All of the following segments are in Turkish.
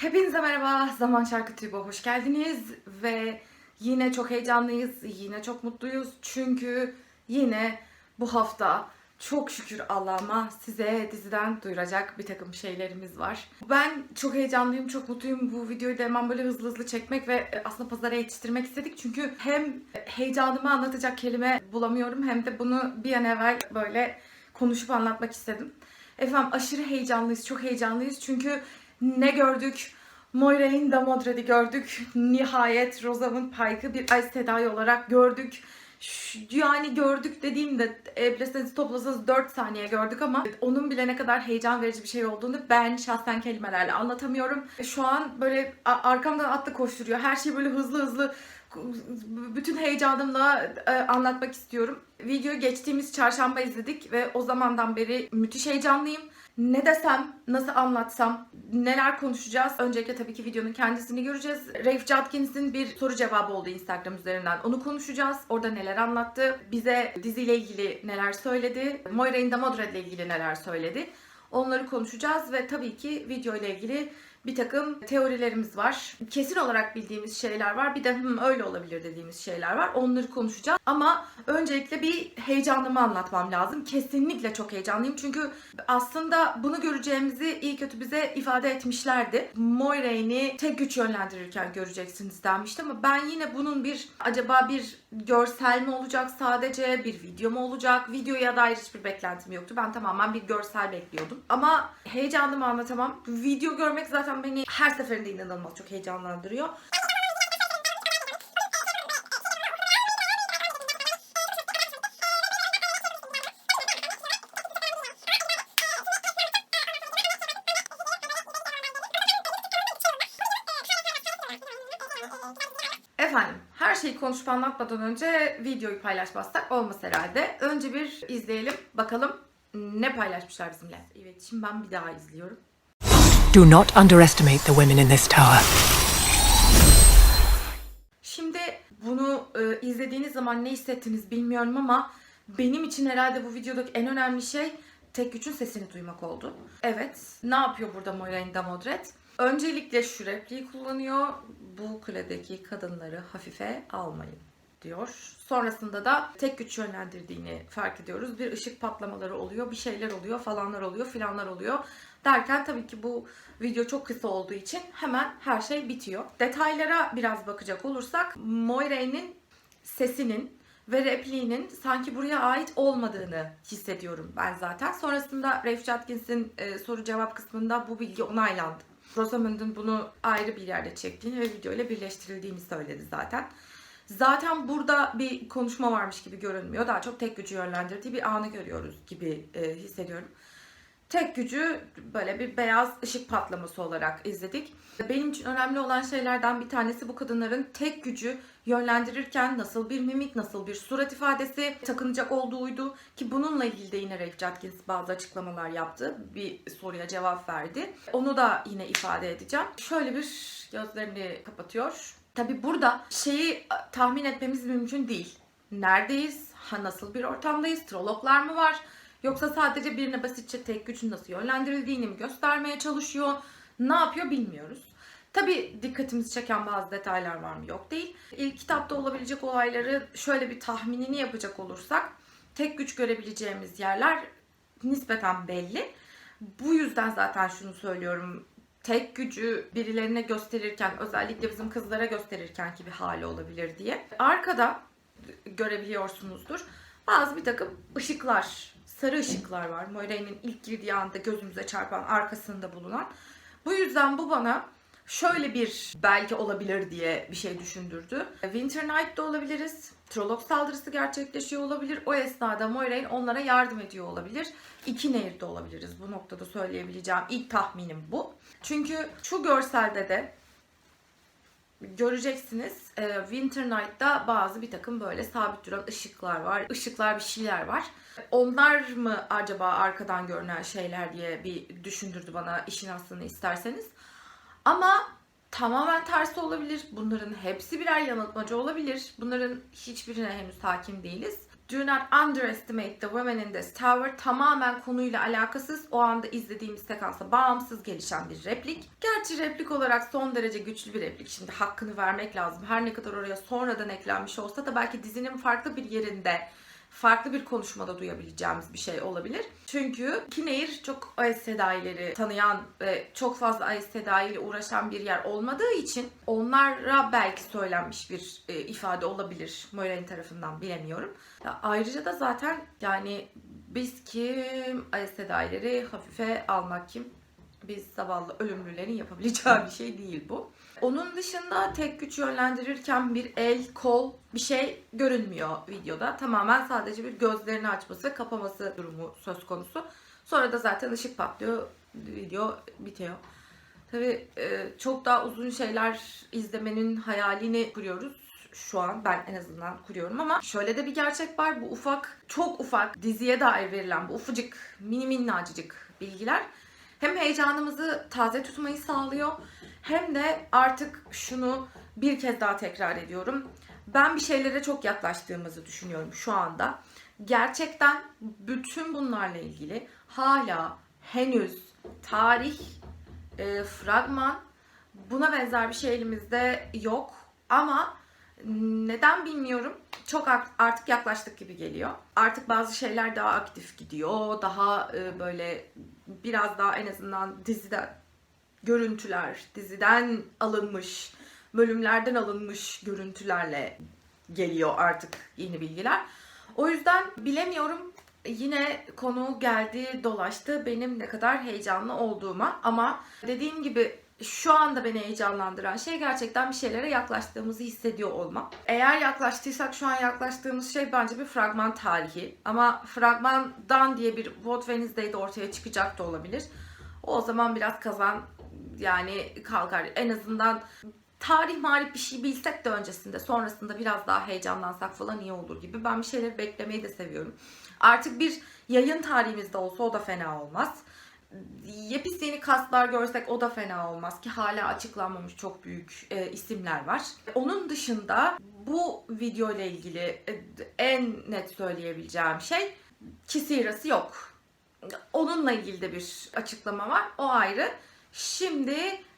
Hepinize merhaba. Zaman Şarkı TÜB'e hoş geldiniz. Ve yine çok heyecanlıyız. Yine çok mutluyuz. Çünkü yine bu hafta çok şükür Allah'ıma size diziden duyuracak bir takım şeylerimiz var. Ben çok heyecanlıyım, çok mutluyum. Bu videoyu da hemen böyle hızlı hızlı çekmek ve aslında pazara yetiştirmek istedik. Çünkü hem heyecanımı anlatacak kelime bulamıyorum hem de bunu bir an evvel böyle konuşup anlatmak istedim. Efendim aşırı heyecanlıyız, çok heyecanlıyız çünkü ne gördük? Moira'nın Damodred'i gördük. Nihayet Rosamund Pike'ı bir Ice Tedavi olarak gördük. Yani gördük dediğimde ebleseniz toplasanız 4 saniye gördük ama onun bile ne kadar heyecan verici bir şey olduğunu ben şahsen kelimelerle anlatamıyorum. Şu an böyle arkamdan atlı koşturuyor. Her şeyi böyle hızlı hızlı bütün heyecanımla e, anlatmak istiyorum. Videoyu geçtiğimiz çarşamba izledik ve o zamandan beri müthiş heyecanlıyım. Ne desem, nasıl anlatsam, neler konuşacağız? Öncelikle tabii ki videonun kendisini göreceğiz. Rafe Judkins'in bir soru cevabı oldu Instagram üzerinden. Onu konuşacağız. Orada neler anlattı? Bize diziyle ilgili neler söyledi? Moira in the ile ilgili neler söyledi? Onları konuşacağız ve tabii ki video ile ilgili bir takım teorilerimiz var. Kesin olarak bildiğimiz şeyler var. Bir de "Hım, öyle olabilir dediğimiz şeyler var. Onları konuşacağız. Ama öncelikle bir heyecanımı anlatmam lazım. Kesinlikle çok heyecanlıyım. Çünkü aslında bunu göreceğimizi iyi kötü bize ifade etmişlerdi. Moiraine'i tek güç yönlendirirken göreceksiniz denmişti ama ben yine bunun bir acaba bir görsel mi olacak sadece bir video mu olacak? Videoya dair hiçbir beklentim yoktu. Ben tamamen bir görsel bekliyordum. Ama heyecanımı anlatamam. Video görmek zaten beni her seferinde inanılmaz çok heyecanlandırıyor. Efendim, her şeyi konuşup anlatmadan önce videoyu paylaşmazsak olmaz herhalde. Önce bir izleyelim, bakalım ne paylaşmışlar bizimle. Evet, şimdi ben bir daha izliyorum. Do not underestimate the women in this tower. Şimdi bunu e, izlediğiniz zaman ne hissettiniz bilmiyorum ama benim için herhalde bu videodaki en önemli şey tek gücün sesini duymak oldu. Evet, ne yapıyor burada Moiraine Damodred? Öncelikle şu repliği kullanıyor. Bu kuledeki kadınları hafife almayın diyor. Sonrasında da tek güç yönlendirdiğini fark ediyoruz. Bir ışık patlamaları oluyor, bir şeyler oluyor, falanlar oluyor, filanlar oluyor. Derken tabii ki bu video çok kısa olduğu için hemen her şey bitiyor. Detaylara biraz bakacak olursak Moiraine'in sesinin ve repliğinin sanki buraya ait olmadığını hissediyorum ben zaten. Sonrasında Rafe Judkins'in e, soru cevap kısmında bu bilgi onaylandı. Rosamund'un bunu ayrı bir yerde çektiğini ve video ile birleştirildiğini söyledi zaten. Zaten burada bir konuşma varmış gibi görünmüyor. Daha çok tek gücü yönlendirdiği bir anı görüyoruz gibi e, hissediyorum. Tek gücü böyle bir beyaz ışık patlaması olarak izledik. Benim için önemli olan şeylerden bir tanesi bu kadınların tek gücü yönlendirirken nasıl bir mimik, nasıl bir surat ifadesi takınacak olduğuydu. Ki bununla ilgili de yine Rafe Judkins bazı açıklamalar yaptı. Bir soruya cevap verdi. Onu da yine ifade edeceğim. Şöyle bir gözlerini kapatıyor. Tabi burada şeyi tahmin etmemiz mümkün değil. Neredeyiz? Ha, nasıl bir ortamdayız? Trologlar mı var? Yoksa sadece birine basitçe tek gücün nasıl yönlendirildiğini mi göstermeye çalışıyor? Ne yapıyor bilmiyoruz. Tabi dikkatimizi çeken bazı detaylar var mı? Yok değil. İlk kitapta olabilecek olayları şöyle bir tahminini yapacak olursak tek güç görebileceğimiz yerler nispeten belli. Bu yüzden zaten şunu söylüyorum. Tek gücü birilerine gösterirken özellikle bizim kızlara gösterirken ki bir hali olabilir diye. Arkada görebiliyorsunuzdur. Bazı bir takım ışıklar, sarı ışıklar var. Moiraine'in ilk girdiği anda gözümüze çarpan arkasında bulunan. Bu yüzden bu bana şöyle bir belki olabilir diye bir şey düşündürdü. Winter Night'da olabiliriz. Trolloc saldırısı gerçekleşiyor olabilir. O esnada Moiraine onlara yardım ediyor olabilir. İki nehirde olabiliriz. Bu noktada söyleyebileceğim ilk tahminim bu. Çünkü şu görselde de göreceksiniz e, Winter Night'ta bazı bir takım böyle sabit duran ışıklar var. Işıklar bir şeyler var. Onlar mı acaba arkadan görünen şeyler diye bir düşündürdü bana işin aslını isterseniz. Ama tamamen tersi olabilir. Bunların hepsi birer yanıltmacı olabilir. Bunların hiçbirine henüz hakim değiliz. Do not underestimate the women in this tower tamamen konuyla alakasız o anda izlediğimiz sekansa bağımsız gelişen bir replik. Gerçi replik olarak son derece güçlü bir replik. Şimdi hakkını vermek lazım. Her ne kadar oraya sonradan eklenmiş olsa da belki dizinin farklı bir yerinde farklı bir konuşmada duyabileceğimiz bir şey olabilir. Çünkü Kinehir çok Aes Sedai'leri tanıyan ve çok fazla Aes Sedai ile uğraşan bir yer olmadığı için onlara belki söylenmiş bir e, ifade olabilir Moiraine tarafından bilemiyorum. Ya ayrıca da zaten yani biz kim Aes Sedai'leri hafife almak kim? Biz zavallı ölümlülerin yapabileceği bir şey değil bu. Onun dışında tek güç yönlendirirken bir el, kol bir şey görünmüyor videoda. Tamamen sadece bir gözlerini açması, kapaması durumu söz konusu. Sonra da zaten ışık patlıyor, video bitiyor. Tabii e, çok daha uzun şeyler izlemenin hayalini kuruyoruz şu an ben en azından kuruyorum ama şöyle de bir gerçek var. Bu ufak, çok ufak diziye dair verilen bu ufacık, mini minnacık bilgiler hem heyecanımızı taze tutmayı sağlıyor hem de artık şunu bir kez daha tekrar ediyorum. Ben bir şeylere çok yaklaştığımızı düşünüyorum şu anda. Gerçekten bütün bunlarla ilgili hala henüz tarih, e, fragman buna benzer bir şey elimizde yok. Ama neden bilmiyorum. Çok art- artık yaklaştık gibi geliyor. Artık bazı şeyler daha aktif gidiyor. Daha e, böyle biraz daha en azından diziden görüntüler, diziden alınmış, bölümlerden alınmış görüntülerle geliyor artık yeni bilgiler. O yüzden bilemiyorum yine konu geldi dolaştı benim ne kadar heyecanlı olduğuma ama dediğim gibi şu anda beni heyecanlandıran şey gerçekten bir şeylere yaklaştığımızı hissediyor olmam. Eğer yaklaştıysak şu an yaklaştığımız şey bence bir fragman tarihi. Ama fragmandan diye bir What Wednesday'de ortaya çıkacak da olabilir. O zaman biraz kazan yani kalkar. En azından tarih marif bir şey bilsek de öncesinde sonrasında biraz daha heyecanlansak falan iyi olur gibi. Ben bir şeyleri beklemeyi de seviyorum. Artık bir yayın tarihimizde olsa o da fena olmaz. Yepis yeni kaslar görsek o da fena olmaz ki hala açıklanmamış çok büyük e, isimler var. Onun dışında bu video ile ilgili e, en net söyleyebileceğim şey Kisirası yok. Onunla ilgili de bir açıklama var. O ayrı. Şimdi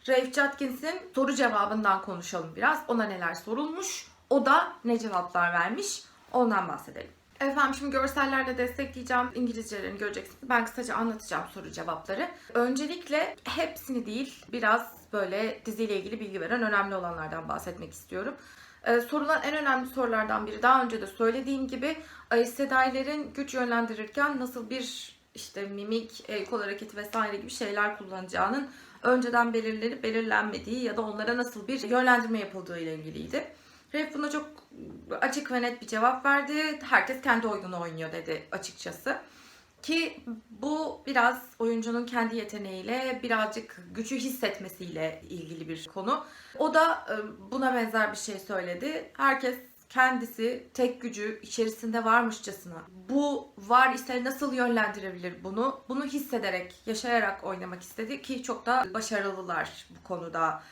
Rafe Judkins'in soru cevabından konuşalım biraz. Ona neler sorulmuş, o da ne cevaplar vermiş ondan bahsedelim. Efendim şimdi görsellerle destekleyeceğim. İngilizcelerini göreceksiniz. Ben kısaca anlatacağım soru cevapları. Öncelikle hepsini değil biraz böyle diziyle ilgili bilgi veren önemli olanlardan bahsetmek istiyorum. Ee, sorulan en önemli sorulardan biri daha önce de söylediğim gibi Sedai'lerin güç yönlendirirken nasıl bir işte mimik, el kol hareketi vesaire gibi şeyler kullanacağının önceden belirlenip belirlenmediği ya da onlara nasıl bir yönlendirme yapıldığı ile ilgiliydi. Ref buna çok açık ve net bir cevap verdi. Herkes kendi oyununu oynuyor dedi açıkçası. Ki bu biraz oyuncunun kendi yeteneğiyle birazcık gücü hissetmesiyle ilgili bir konu. O da e, buna benzer bir şey söyledi. Herkes kendisi tek gücü içerisinde varmışçasına bu var ise nasıl yönlendirebilir bunu? Bunu hissederek, yaşayarak oynamak istedi ki çok da başarılılar bu konuda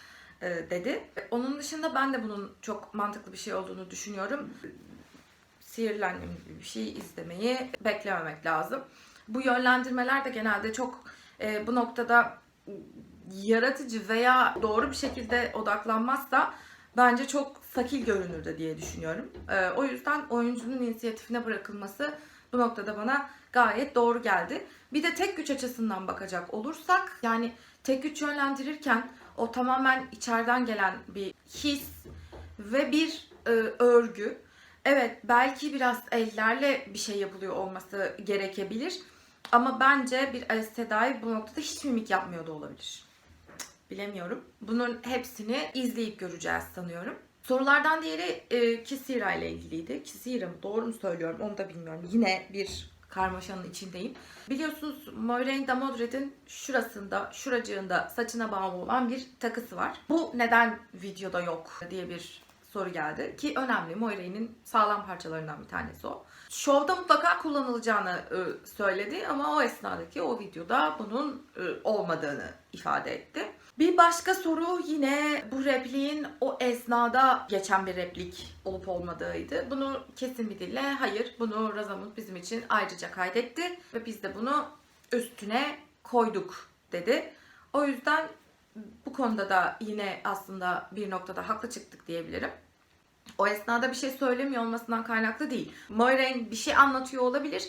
dedi. Onun dışında ben de bunun çok mantıklı bir şey olduğunu düşünüyorum. Sihirlendim gibi bir şey izlemeyi beklememek lazım. Bu yönlendirmeler de genelde çok e, bu noktada yaratıcı veya doğru bir şekilde odaklanmazsa bence çok sakil görünür de diye düşünüyorum. Ee, o yüzden oyuncunun inisiyatifine bırakılması bu noktada bana gayet doğru geldi. Bir de tek güç açısından bakacak olursak yani tek güç yönlendirirken o tamamen içeriden gelen bir his ve bir e, örgü. Evet belki biraz ellerle bir şey yapılıyor olması gerekebilir. Ama bence bir Aes Sedai bu noktada hiç mimik yapmıyor da olabilir. Bilemiyorum. Bunun hepsini izleyip göreceğiz sanıyorum. Sorulardan diğeri e, Kisira ile ilgiliydi. Kisira mı? Doğru mu söylüyorum? Onu da bilmiyorum. Yine bir karmaşanın içindeyim. Biliyorsunuz Moiraine Damodred'in şurasında, şuracığında saçına bağlı olan bir takısı var. Bu neden videoda yok diye bir soru geldi. Ki önemli. Moirai'nin sağlam parçalarından bir tanesi o. Şovda mutlaka kullanılacağını e, söyledi ama o esnadaki o videoda bunun e, olmadığını ifade etti. Bir başka soru yine bu repliğin o esnada geçen bir replik olup olmadığıydı. Bunu kesin bir dille hayır bunu Razamut bizim için ayrıca kaydetti ve biz de bunu üstüne koyduk dedi. O yüzden bu konuda da yine aslında bir noktada haklı çıktık diyebilirim. O esnada bir şey söylemiyor olmasından kaynaklı değil. Moiraine bir şey anlatıyor olabilir.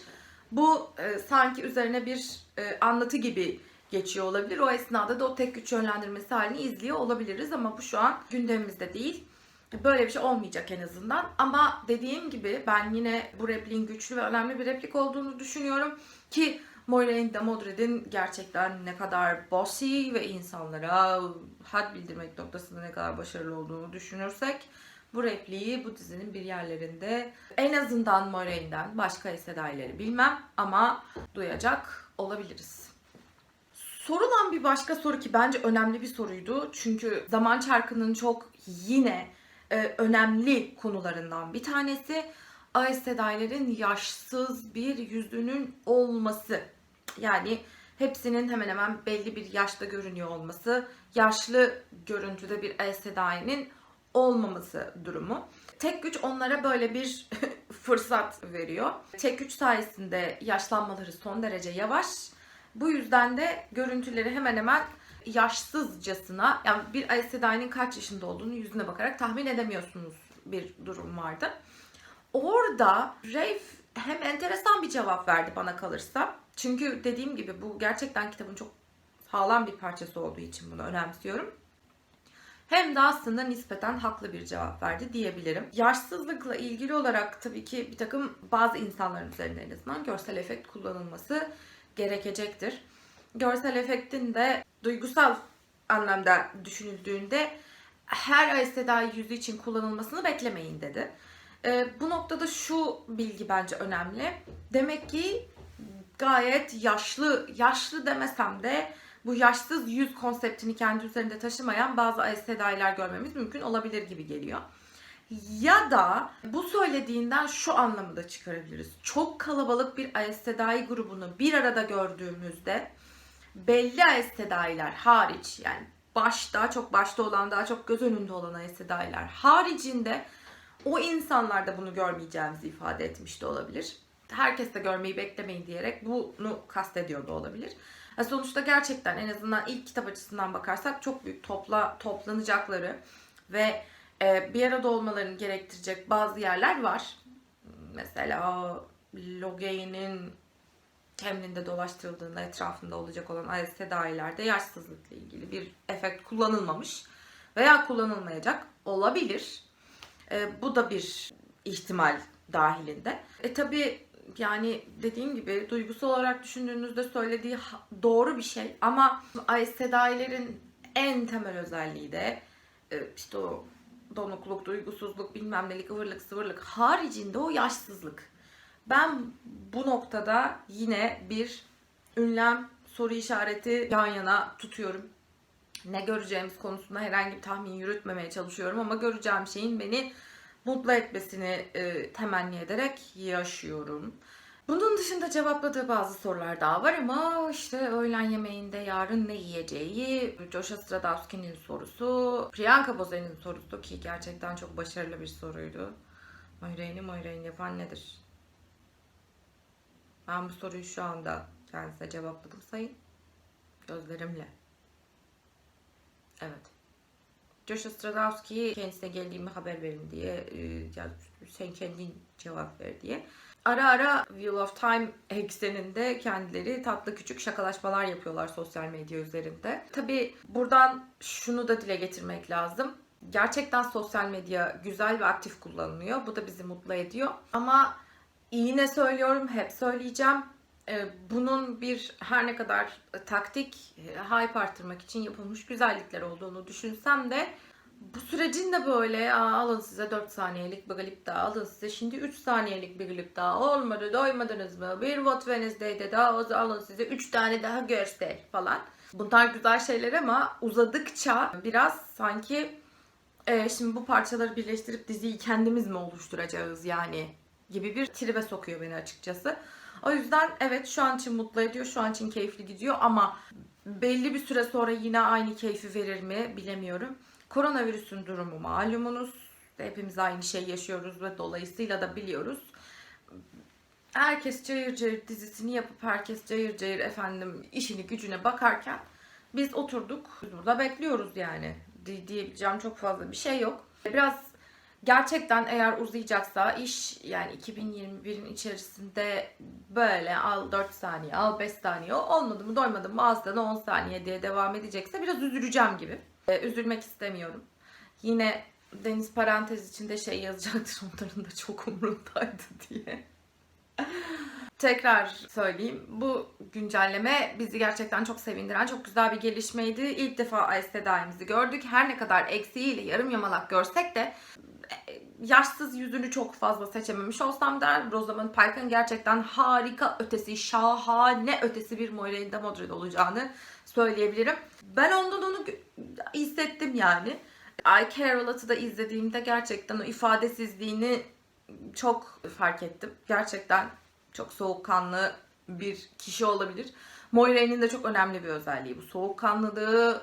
Bu e, sanki üzerine bir e, anlatı gibi geçiyor olabilir. O esnada da o tek güç yönlendirmesi halini izliyor olabiliriz ama bu şu an gündemimizde değil. Böyle bir şey olmayacak en azından. Ama dediğim gibi ben yine bu repliğin güçlü ve önemli bir replik olduğunu düşünüyorum. Ki Moiraine de Modred'in gerçekten ne kadar bossy ve insanlara had bildirmek noktasında ne kadar başarılı olduğunu düşünürsek bu repliği bu dizinin bir yerlerinde en azından Moraine'den başka hissedaileri bilmem ama duyacak olabiliriz. Sorulan bir başka soru ki bence önemli bir soruydu. Çünkü zaman çarkının çok yine e, önemli konularından bir tanesi Aes Sedai'lerin yaşsız bir yüzünün olması. Yani hepsinin hemen hemen belli bir yaşta görünüyor olması, yaşlı görüntüde bir Aes Sedai'nin olmaması durumu. Tek güç onlara böyle bir fırsat veriyor. Tek güç sayesinde yaşlanmaları son derece yavaş. Bu yüzden de görüntüleri hemen hemen yaşsızcasına yani bir Aes Sedai'nin kaç yaşında olduğunu yüzüne bakarak tahmin edemiyorsunuz bir durum vardı. Orada Rafe hem enteresan bir cevap verdi bana kalırsa. Çünkü dediğim gibi bu gerçekten kitabın çok sağlam bir parçası olduğu için bunu önemsiyorum. Hem de aslında nispeten haklı bir cevap verdi diyebilirim. Yaşsızlıkla ilgili olarak tabii ki bir takım bazı insanların üzerinde en azından görsel efekt kullanılması gerekecektir. Görsel efektin de duygusal anlamda düşünüldüğünde her Aes Sedai yüzü için kullanılmasını beklemeyin dedi. Ee, bu noktada şu bilgi bence önemli. Demek ki gayet yaşlı, yaşlı demesem de bu yaşsız yüz konseptini kendi üzerinde taşımayan bazı Sedai'ler görmemiz mümkün olabilir gibi geliyor. Ya da bu söylediğinden şu anlamı da çıkarabiliriz. Çok kalabalık bir Sedai grubunu bir arada gördüğümüzde belli Sedai'ler hariç yani başta çok başta olan daha çok göz önünde olan Sedai'ler haricinde o insanlar da bunu görmeyeceğimizi ifade etmiş de olabilir. Herkes de görmeyi beklemeyin diyerek bunu kastediyor da olabilir. Yani sonuçta gerçekten en azından ilk kitap açısından bakarsak çok büyük topla toplanacakları ve e, bir arada olmalarını gerektirecek bazı yerler var. Mesela Loghain'in Temlin'de dolaştırıldığında etrafında olacak olan Aes Sedai'lerde yaşsızlıkla ilgili bir efekt kullanılmamış veya kullanılmayacak olabilir. E, bu da bir ihtimal dahilinde. E tabi yani dediğim gibi duygusal olarak düşündüğünüzde söylediği doğru bir şey ama Aes Sedai'lerin en temel özelliği de e, işte o donukluk, duygusuzluk, bilmem nelik, ıvırlık, sıvırlık haricinde o yaşsızlık. Ben bu noktada yine bir ünlem soru işareti yan yana tutuyorum. Ne göreceğimiz konusunda herhangi bir tahmin yürütmemeye çalışıyorum ama göreceğim şeyin beni mutlu etmesini e, temenni ederek yaşıyorum. Bunun dışında cevapladığı bazı sorular daha var ama işte öğlen yemeğinde yarın ne yiyeceği, Joshua Stradowski'nin sorusu, Priyanka Bozer'in sorusu ki gerçekten çok başarılı bir soruydu. Moiraine'i Moiraine yapan nedir? Ben bu soruyu şu anda kendisine cevapladım sayın. Gözlerimle. Evet. Joshua Stradowski kendisine geldiğimi haber verin diye e, sen kendin cevap ver diye. Ara ara Wheel of Time ekseninde kendileri tatlı küçük şakalaşmalar yapıyorlar sosyal medya üzerinde. Tabi buradan şunu da dile getirmek lazım. Gerçekten sosyal medya güzel ve aktif kullanılıyor. Bu da bizi mutlu ediyor. Ama yine söylüyorum, hep söyleyeceğim. Ee, Bunun bir her ne kadar taktik, e, hype arttırmak için yapılmış güzellikler olduğunu düşünsem de bu sürecin de böyle alın size 4 saniyelik bir klip daha, alın size şimdi 3 saniyelik bir klip daha, olmadı doymadınız mı? Bir What Wednesday'de daha alın size 3 tane daha göster falan. Bunlar güzel şeyler ama uzadıkça biraz sanki Ee, şimdi bu parçaları birleştirip diziyi kendimiz mi oluşturacağız yani gibi bir tribe sokuyor beni açıkçası. O yüzden evet şu an için mutlu ediyor, şu an için keyifli gidiyor ama belli bir süre sonra yine aynı keyfi verir mi bilemiyorum. Koronavirüsün durumu malumunuz. Hepimiz aynı şey yaşıyoruz ve dolayısıyla da biliyoruz. Herkes cayır cayır dizisini yapıp herkes cayır cayır efendim işini gücüne bakarken biz oturduk burada bekliyoruz yani. Di- diyebileceğim çok fazla bir şey yok. Biraz gerçekten eğer uzayacaksa iş yani 2021'in içerisinde böyle al 4 saniye al 5 saniye olmadı mı doymadı mı aslında 10 saniye diye devam edecekse biraz üzüleceğim gibi. Ee, üzülmek istemiyorum. Yine Deniz parantez içinde şey yazacaktır onların da çok umurundaydı diye. Tekrar söyleyeyim. Bu güncelleme bizi gerçekten çok sevindiren, çok güzel bir gelişmeydi. İlk defa Ice Sedai'mizi gördük. Her ne kadar eksiğiyle yarım yamalak görsek de yaşsız yüzünü çok fazla seçememiş olsam da Rosamund Pike'ın gerçekten harika ötesi, şahane ötesi bir Moiraine de olacağını söyleyebilirim. Ben ondan onu hissettim yani. I Lot'ı da izlediğimde gerçekten o ifadesizliğini çok fark ettim. Gerçekten çok soğukkanlı bir kişi olabilir. Moiraine'in de çok önemli bir özelliği bu. Soğukkanlılığı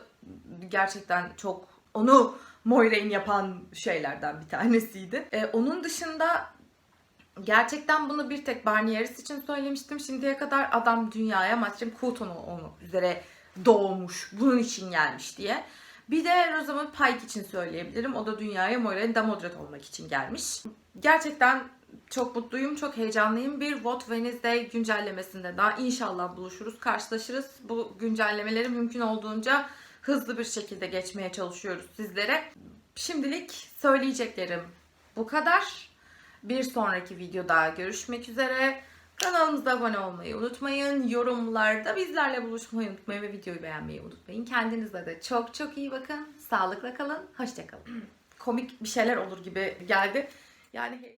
gerçekten çok onu Moiraine yapan şeylerden bir tanesiydi. Ee, onun dışında gerçekten bunu bir tek Barney Harris için söylemiştim. Şimdiye kadar adam dünyaya Matrim Coulton olmak üzere doğmuş. Bunun için gelmiş diye. Bir de Rosamund Pike için söyleyebilirim. O da dünyaya Moiraine Damodred olmak için gelmiş. Gerçekten çok mutluyum, çok heyecanlıyım. Bir What Wednesday güncellemesinde daha inşallah buluşuruz, karşılaşırız. Bu güncellemeleri mümkün olduğunca hızlı bir şekilde geçmeye çalışıyoruz sizlere. Şimdilik söyleyeceklerim bu kadar. Bir sonraki videoda görüşmek üzere. Kanalımıza abone olmayı unutmayın. Yorumlarda bizlerle buluşmayı unutmayın ve videoyu beğenmeyi unutmayın. Kendinize de çok çok iyi bakın. Sağlıkla kalın. Hoşçakalın. Komik bir şeyler olur gibi geldi. Yani